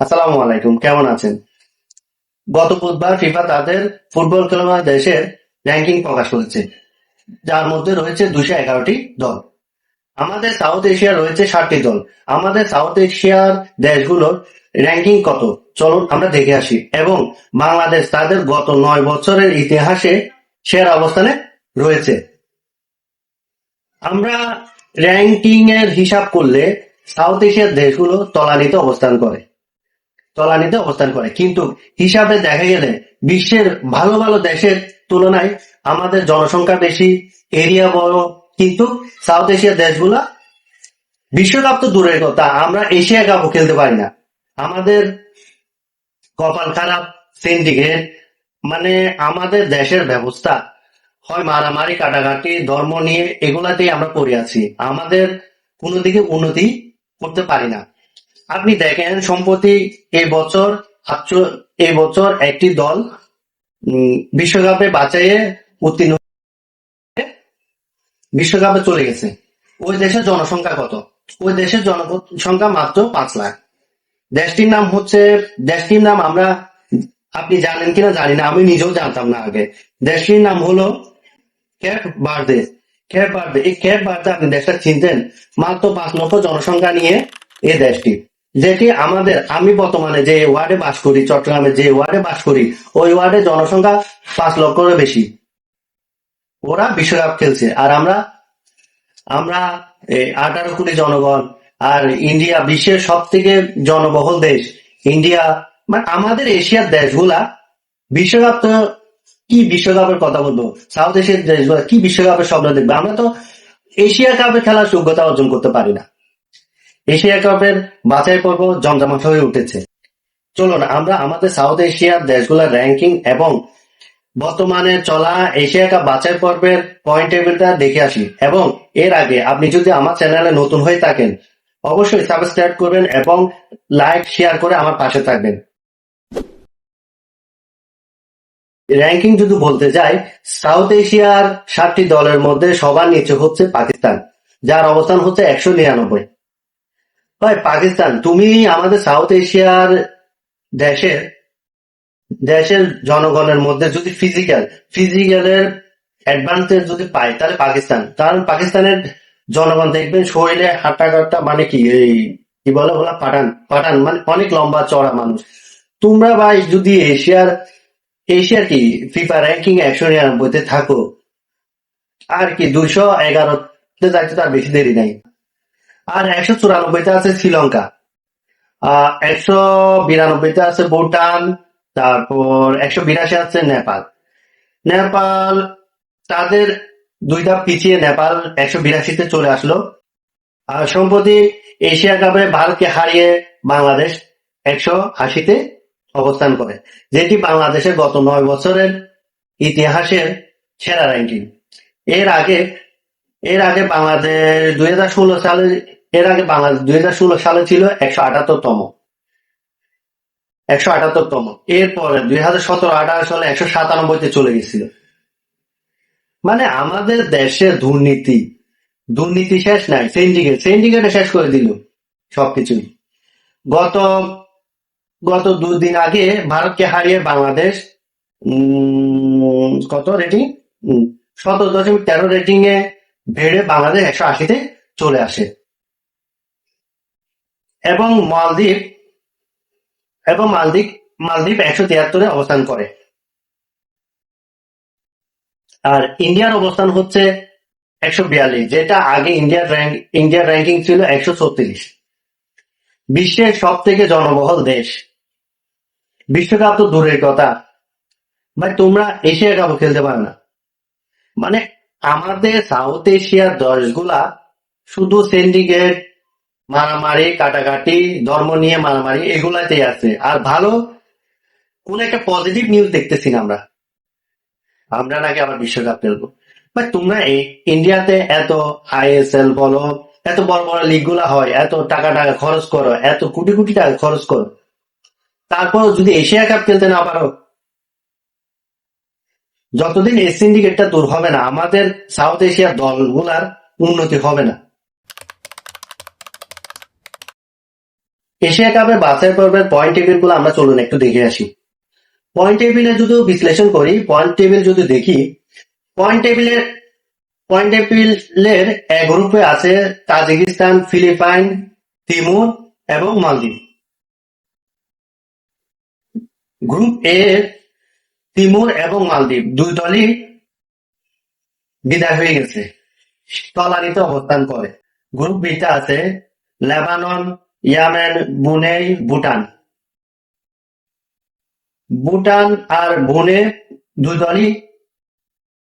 আসসালামু আলাইকুম, কেমন আছেন? গত বুধবার ফিফা তাদের ফুটবল খেলোয়াড় দেশের র্যাঙ্কিং প্রকাশ করেছে, যার মধ্যে রয়েছে দুশো এগারোটি দল। আমাদের সাউথ এশিয়া রয়েছে ষাটটি দল। আমাদের সাউথ এশিয়ার দেশগুলোর র্যাঙ্কিং কত? চলুন আমরা দেখে আসি। এবং বাংলাদেশ তাদের গত নয় বছরের ইতিহাসে সেরা অবস্থানে রয়েছে। আমরা র্যাঙ্কিং এর হিসাব করলে সাউথ এশিয়ার দেশগুলো তলানিতে অবস্থান করে। তলানিতে অবস্থান করে। কিন্তু হিসাবে দেখা গেলে বিশ্বের ভালো ভালো দেশের তুলনায় আমাদের জনসংখ্যা বেশি, এরিয়া বড়। কিন্তু সাউথ এশিয়ার দেশগুলা বিশ্বকাপ তো দূরের কথা, আমরা এশিয়া কাপও খেলতে পারি না। আমাদের কপাল খারাপ সিন্ডিকেট মানে আমাদের দেশের ব্যবস্থা। হয় মারামারি, কাটাকাটি, ধর্ম নিয়ে এগুলাতেই আমরা পড়ে আছি। আমাদের কোনো দিকে উন্নতি করতে পারি না। আপনি দেখেন সম্প্রতি এই বছর এই বছর একটি দল বিশ্বকাপে বাঁচাইয়ে উত্তীর্ণ বিশ্বকাপে চলে গেছে। ওই দেশের জনসংখ্যা কত? ওই দেশের জনসংখ্যা মাত্র পাঁচ লাখ। দেশটির নাম হচ্ছে, দেশটির নাম আমরা, আপনি জানেন কিনা জানি না, আমি নিজেও জানতাম না আগে। দেশটির নাম হলো ক্যাপ বার্দে ক্যাপ বার্দে এই ক্যাপ বার্দে আপনি দেশটা চিনতেন, মাত্র পাঁচ লক্ষ জনসংখ্যা নিয়ে এই দেশটি। যেটি আমাদের, আমি বর্তমানে যে ওয়ার্ডে বাস করি, চট্টগ্রামে যে ওয়ার্ডে বাস করি, ওই ওয়ার্ডে জনসংখ্যা পাঁচ লক্ষের বেশি। ওরা বিশ্বকাপ খেলছে। আর আমরা আমরা আঠারো কোটি জনগণ, আর ইন্ডিয়া বিশ্বের সব থেকে জনবহুল দেশ। ইন্ডিয়া মানে আমাদের এশিয়ার দেশগুলা বিশ্বকাপ তো কি বিশ্বকাপের কথা বলব? সাউথ এশিয়ার দেশগুলা কি বিশ্বকাপের স্বপ্ন দেখবে? আমরা তো এশিয়া কাপে খেলার যোগ্যতা অর্জন করতে পারি না। এশিয়া কাপের বাছাই পর্ব জমজমাট হয়ে উঠেছে। চলুন, আমরা আমাদের সাউথ এশিয়ার দেশগুলোর র্যাঙ্কিং এবং বর্তমানে চলা এশিয়া কাপ বাছাই পর্বের পয়েন্ট টেবিলটা দেখে আসি। এবং এর আগে আপনি যদি আমার চ্যানেলে নতুন হয়ে থাকেন, অবশ্যই সাবস্ক্রাইব করবেন এবং লাইক শেয়ার করে আমার পাশে থাকবেন। র্যাঙ্কিং যদি বলতে যাই সাউথ এশিয়ার সাতটি দলের মধ্যে সবার নিচে হচ্ছে পাকিস্তান, যার অবস্থান হচ্ছে একশো নিরানব্বই। ভাই পাকিস্তান। তুমি আমাদের সাউথ এশিয়ার দেশের দেশের জনগণের মধ্যে যদি ফিজিক্যাল ফিজিক্যালের অ্যাডভান্টেজ যদি পায়, তাহলে পাকিস্তান। কারণ পাকিস্তানের জনগণ দেখবেন শরীরে হাঁটা কাটা মানে কি? এই, কি বলে বলা পাঠান পাঠান মানে অনেক লম্বা চড়া মানুষ। তোমরা ভাই যদি এশিয়ার এশিয়ার কি? ফিফা র্যাঙ্কিং একশো নিরানব্বইতে থাকো, আর কি দুইশো এগারোতে যাইতে তার বেশি দেরি নাই। আর একশো চুরানব্বইতে আছে শ্রীলঙ্কা। একশো বিরানব্বইতে আছে ভুটান, তারপর একশো বিরাশি আছে নেপাল। নেপাল, তাদের দুই ধাপ পিছিয়ে নেপাল একশো বিরাশিতে চলে আসলো। আর সম্প্রতি এশিয়া কাপে ভারতকে হারিয়ে বাংলাদেশ একশো আশিতে অবস্থান করে, যেটি বাংলাদেশের গত নয় বছরের ইতিহাসের সেরা র্যাঙ্কিং এর আগে এর আগে বাংলাদেশ দুই হাজার ষোলো সালে এর আগে বাংলাদেশ দুই হাজার ষোলো সালে ছিল একশো আটাত্তরতম। একশো আটাত্তরতম। এরপরে দুই হাজার সতেরো আঠারো সালে একশো সাতানব্বইতে চলে গেছিল। মানে আমাদের দেশের দুর্নীতি দুর্নীতি শেষ নাই সিন্ডিকেট সিন্ডিকেটে শেষ করে দিল সবকিছুই গত গত দুদিন আগে ভারতকে হারিয়ে বাংলাদেশ কত রেটিং সতেরো দশমিক তেরো রেটিং এ বেড়ে বাংলাদেশ একশো আশিতে চলে আসে। এবং মালদ্বীপ এবং মালদ্বীপ মালদ্বীপ একশো তিয়াত্তরে অবস্থান করে। আর ইন্ডিয়ার অবস্থান হচ্ছে একশো বিয়াল্লিশ, যেটা আগে ইন্ডিয়ার র্যাঙ্ক ইন্ডিয়ার র্যাঙ্কিং ছিল একশো ছত্রিশ। বিশ্বের সব থেকে জনবহুল দেশ। বিশ্বকাপ তো দূরের কথা। ভাই, তোমরা এশিয়া কাপও খেলতে পারো না। মানে আমাদের সাউথ এশিয়ার দেশগুলা শুধু সিন্ডিকেট মারামারি, কাটাকাটি, ধর্ম নিয়ে মারামারি, এগুলাতেই আছে। আর ভালো, কোন একটা পজিটিভ নিউজ দেখতেছি না আমরা। আমরা নাকি আবার বিশ্বকাপ বাট তোমরা এই ইন্ডিয়াতে এত আইএসএল বলো, এত বড় বড় লিগ হয়, এত টাকা টাকা খরচ করো, এত কোটি কোটি টাকা খরচ করো। তারপর যদি এশিয়া কাপ খেলতে না পারো, যতদিন এই সিন্ডিকেটটা দূর হবে না, আমাদের সাউথ এশিয়ার দলগুলার উন্নতি হবে না। এশিয়া কাপে বাছাই পর্বের পয়েন্ট টেবিলগুলো আমরা চলুন একটু দেখে আসি। পয়েন্ট টেবিলে যদি বিশ্লেষণ করি পয়েন্ট টেবিল যদি দেখি পয়েন্ট টেবিলের পয়েন্ট টেবিলের এক গ্রুপে আছে তাজিকিস্তান, ফিলিপাইন, তিমুর এবং মালদ্বীপ। গ্রুপ এ তিমুর এবং মালদ্বীপ, দুই দলই বিদায় হয়ে গেছে। তলানিতে অবস্থান করে। গ্রুপ বিতে আছে Lebanon Yemen, Brunei, Bhutan. Bhutan আর বুনে দুই দলই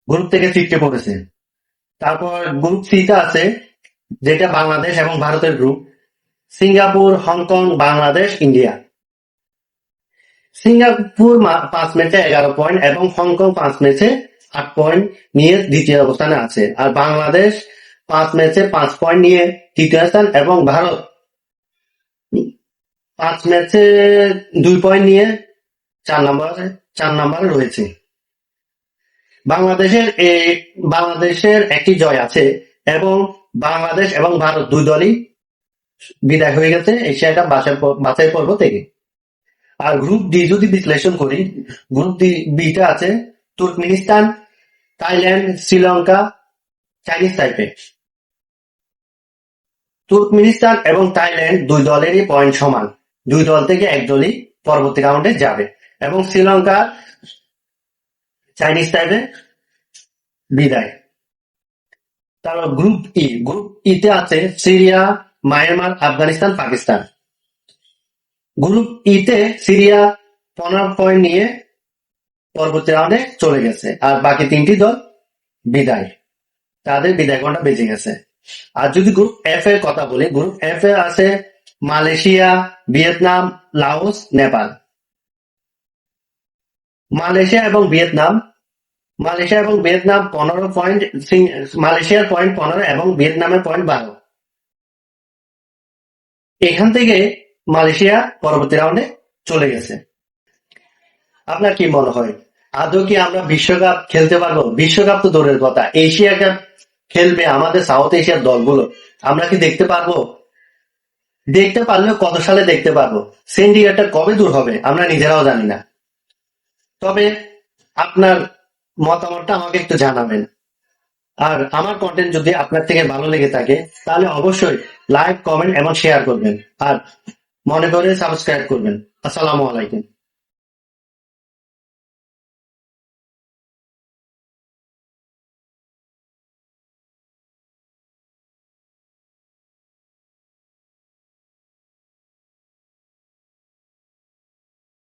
গ্রুপ থেকে ছিটকে পড়েছে। তারপর গ্রুপ সিতে আছে, যেটা বাংলাদেশ এবং ভারতের group Singapore, Hong Kong, Bangladesh, India. Singapore পাঁচ ম্যাচে এগারো পয়েন্ট এবং হংকং পাঁচ ম্যাচে আট পয়েন্ট নিয়ে দ্বিতীয় অবস্থানে আছে। আর বাংলাদেশ পাঁচ ম্যাচে পাঁচ পয়েন্ট নিয়ে তৃতীয় স্থান এবং ভারত পাঁচ ম্যাচে দুই পয়েন্ট নিয়ে চার নম্বরে চার নম্বরে রয়েছে। বাংলাদেশের এই বাংলাদেশের একটি জয় আছে এবং বাংলাদেশ এবং ভারত দুই দলই বিদায় হয়ে গেছে এশিয়া কাপ বাছাই পর্ব থেকে। আর গ্রুপ ডি যদি বিশ্লেষণ করি, গ্রুপ ডি, বিটা আছে Turkmenistan, Thailand, Sri Lanka, Chinese Taipei Turkmenistan এবং থাইল্যান্ড দুই দলেরই পয়েন্ট সমান। দুই দল থেকে এক দলই পরবর্তী রাউন্ডে যাবে। এবং শ্রীলঙ্কা চাইনিজ টাইপে বিদায়। তারপর গ্রুপ ই গ্রুপ ইতে আছে Syria, Myanmar, Afghanistan, Pakistan. Group ইতে সিরিয়া পনেরো পয়েন্ট নিয়ে পরবর্তী রাউন্ডে চলে গেছে। আর বাকি তিনটি দল বিদায়। তাদের বিদায় ঘণ্টা বেঁচে গেছে। আর যদি গ্রুপ এফ এর কথা বলি গ্রুপ এফ এ আছে Malaysia, Vietnam, Laos, Nepal. Malaysia এবং ভিয়েতনাম। মালয়েশিয়া এবং ভিয়েতনাম পনেরো পয়েন্ট মালয়েশিয়ার পয়েন্ট পনেরো এবং ভিয়েতনামের পয়েন্ট বারো। এখান থেকে মালয়েশিয়া পরবর্তী রাউন্ডে চলে গেছে। আপনার কি মনে হয়? আদৌ কি আমরা বিশ্বকাপ খেলতে পারব? বিশ্বকাপ তো দূরের কথা। এশিয়া কাপ খেলবে আমাদের সাউথ এশিয়ার দলগুলো। আমরা কি দেখতে পারব? দেখতে পারলেও কত সালে দেখতে পারব? সেন্ডিগারটা কবে দূর হবে? আমরা নিজেরাও জানি না। তবে আপনার মতামতটা আমাকে একটু জানাবেন। আর আমার কন্টেন্ট যদি আপনার থেকে ভালো লেগে থাকে, তাহলে অবশ্যই লাইক কমেন্ট এবং শেয়ার করবেন। আর মনে করে সাবস্ক্রাইব করবেন। আসসালামু আলাইকুম।